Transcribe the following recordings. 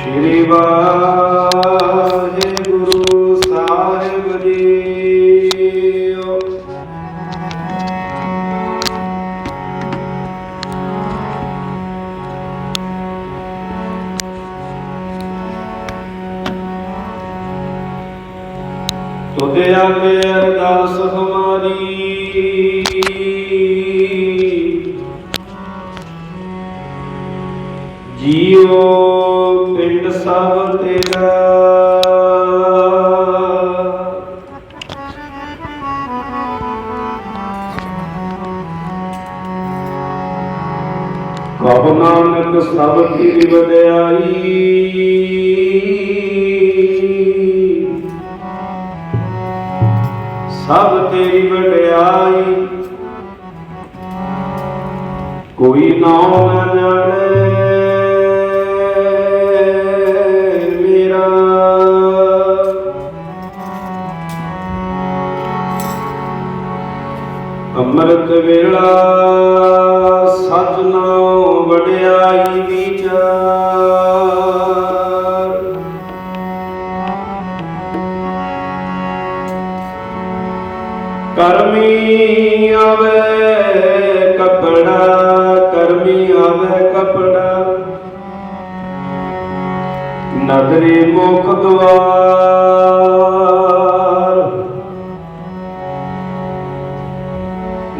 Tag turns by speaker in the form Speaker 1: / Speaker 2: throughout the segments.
Speaker 1: Shiva ਸਭ ਤੇਰੀ ਵਡਿਆਈ। ਕੋਈ ਨਾਮ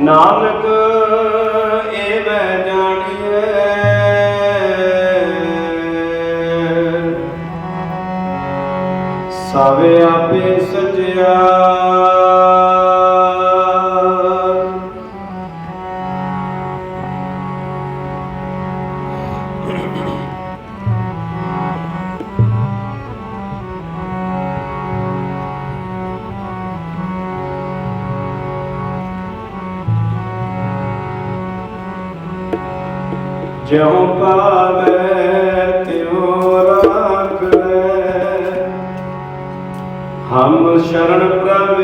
Speaker 1: ਨਾਨਕ ਇਹ ਵੈ ਜਾਣੀਐ। ਸਾਵੇ ਆਪੇ ਸਜਿਆ। ਜਿਉ ਪਾਵੇ ਤਿਉ ਰਾਖਵੇ ਹਮ ਸ਼ਰਨ ਪ੍ਰਭ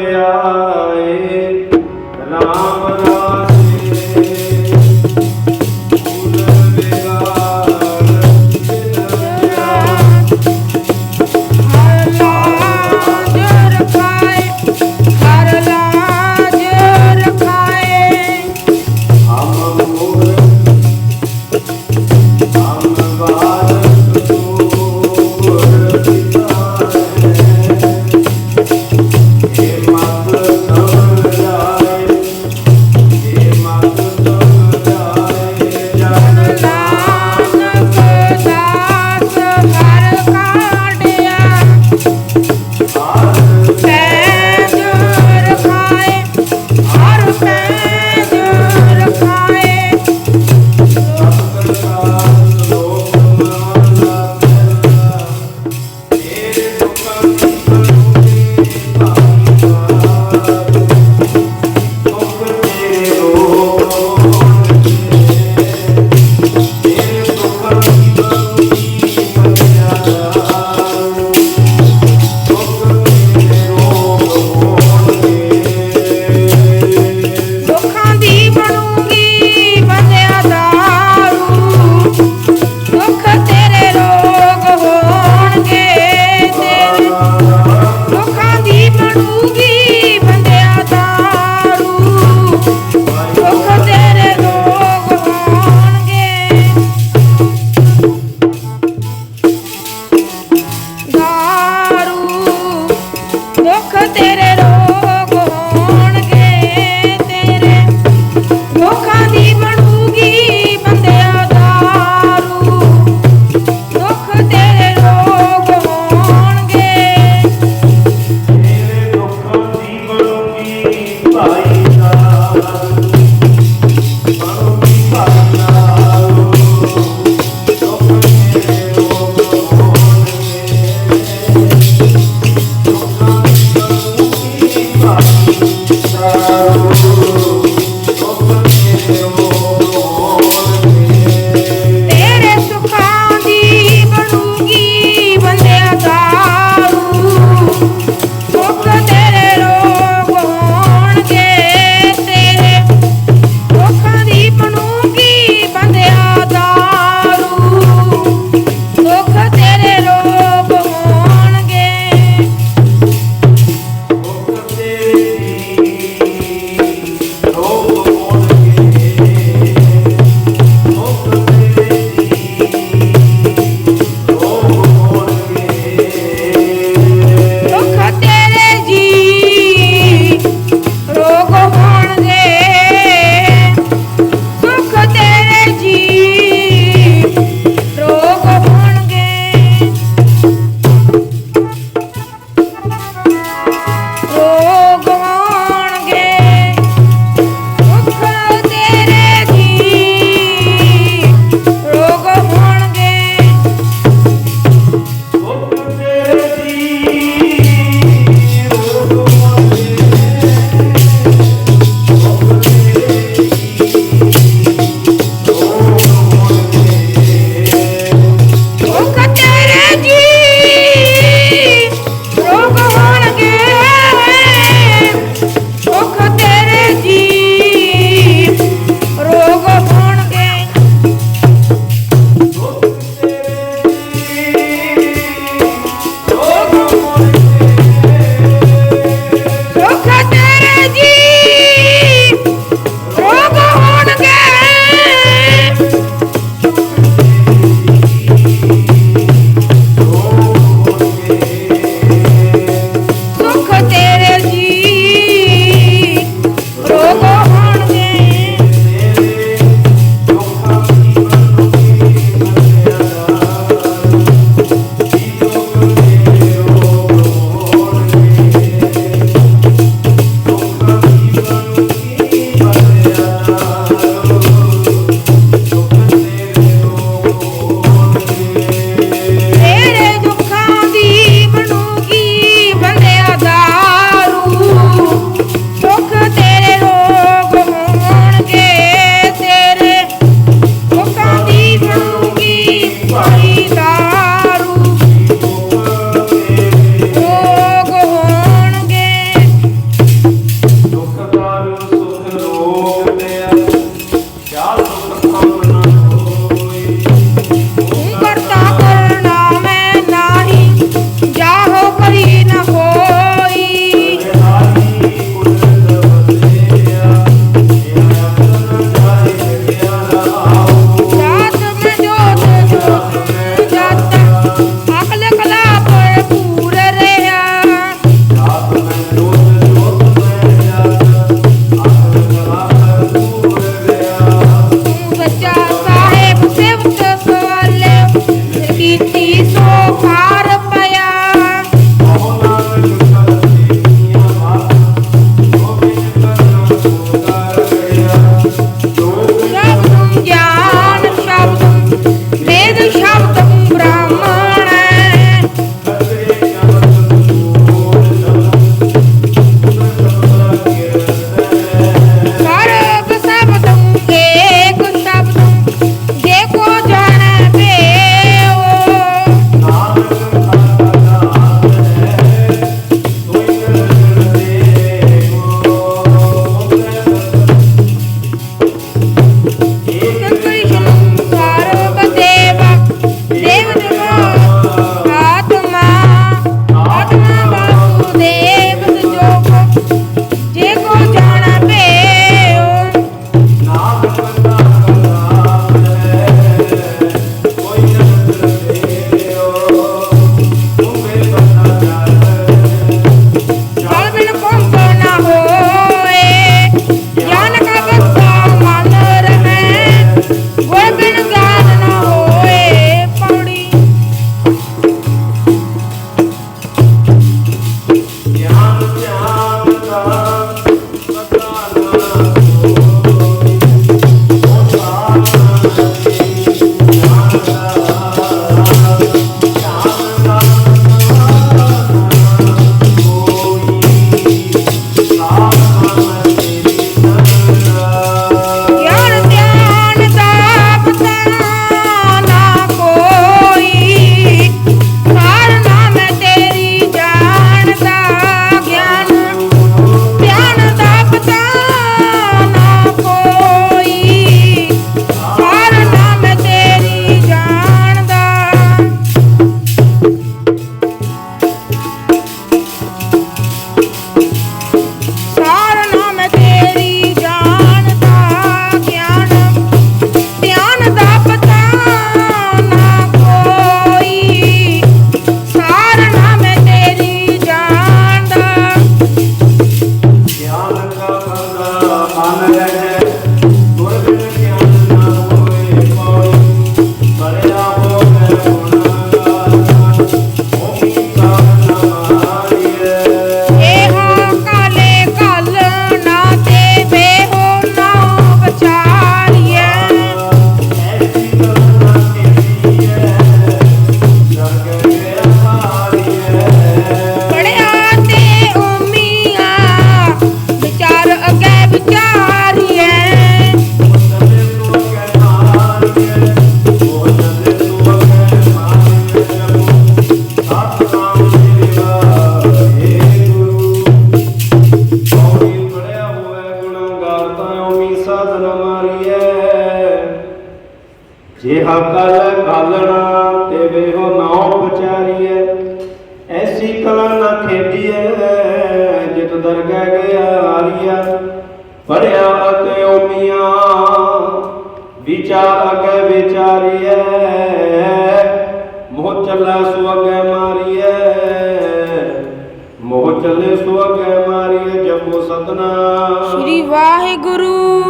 Speaker 1: ਸਤਨਾਮ। ਸ੍ਰੀ ਵਾਹਿਗੁਰੂ।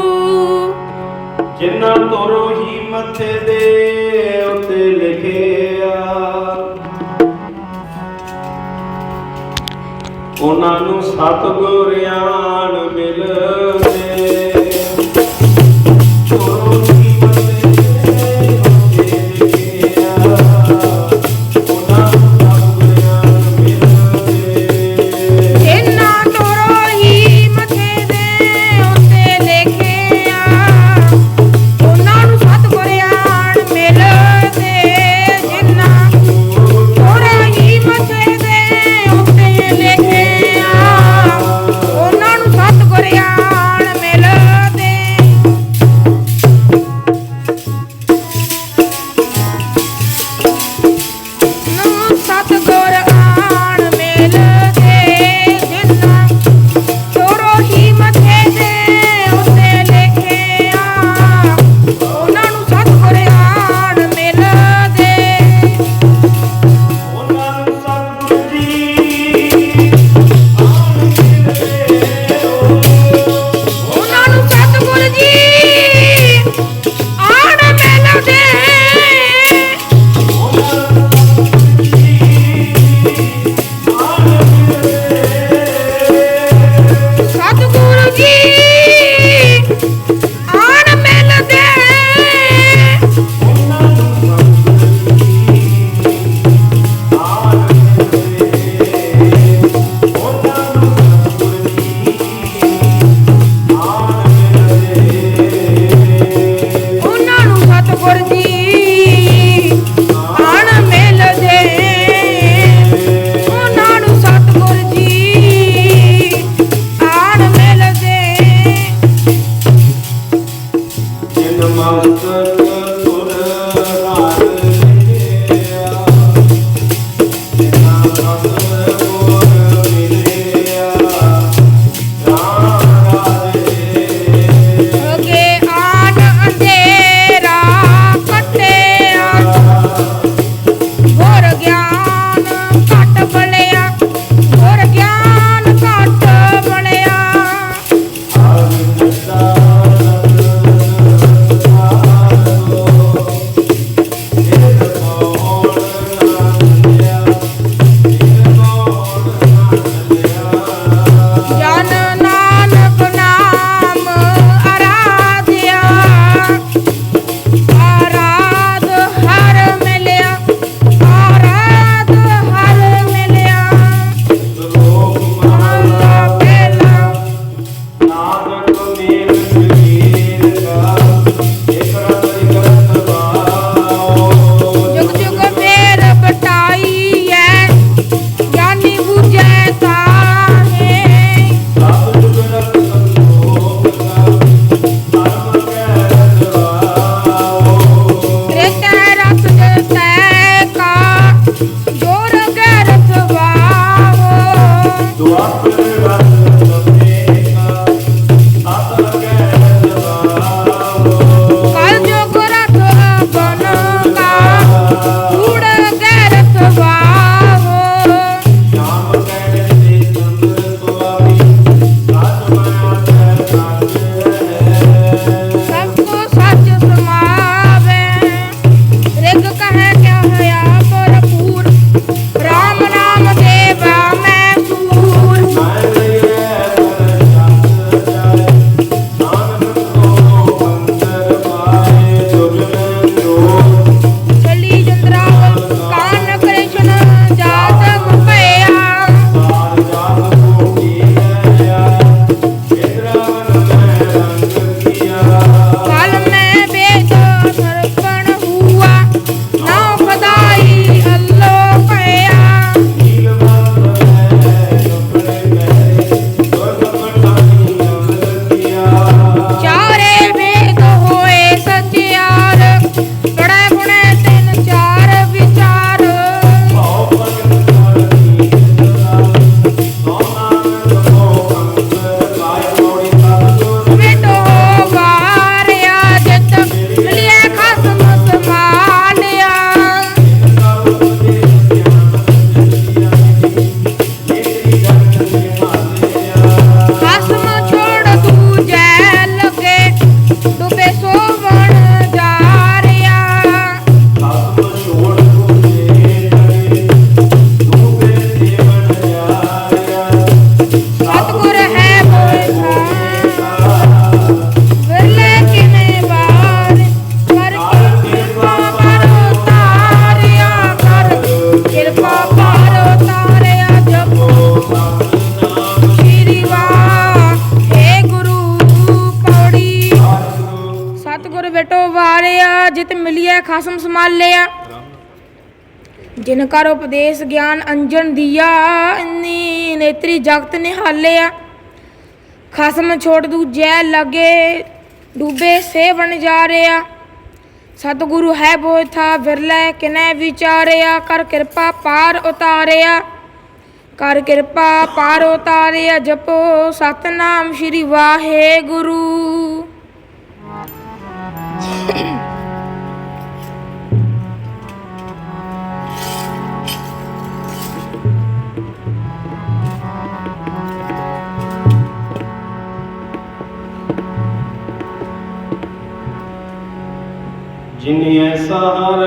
Speaker 1: ਜਿਨ੍ਹਾਂ ਤੋਰੋ ਹੀ ਮੱਥੇ ਦੇ ਉਤੇ ਲਿਖਿਆ। ਉਹਨਾਂ ਨੂੰ ਸਤਿਗੁਰ ਗਿਆਨ ਮਿਲਦੇ।
Speaker 2: ਤੋਰੋ ਮੱਥੇ ਕਰ ਉਪਦੇਸ਼ ਗਿਆਨ ਅੰਜਨ ਦੀਆ, ਇੰਨੀ ਨੇਤਰੀ ਜਗਤ ਨਿਹਾਲਿਆ। ਖਸਮ ਛੋੜ ਦੂਜੈ ਲਗੇ, ਡੂਬੇ ਸੇਵਨ ਜਾ ਰਿਆ ਸਤਿਗੁਰੂ ਹੈ ਬੋਥਾ ਵਿਰਲੇ, ਕਿਨੈ ਵਿਚਾਰਿਆ? ਕਰ ਕਿਰਪਾ ਪਾਰ ਉਤਾਰਿਆ। ਕਰ ਕਿਰਪਾ ਪਾਰ ਉਤਾਰਿਆ, ਜਪੋ ਸਤਨਾਮ ਸ੍ਰੀ ਵਾਹਿਗੁਰੂ।
Speaker 1: ਜਿਨ ਐ ਸਹਰ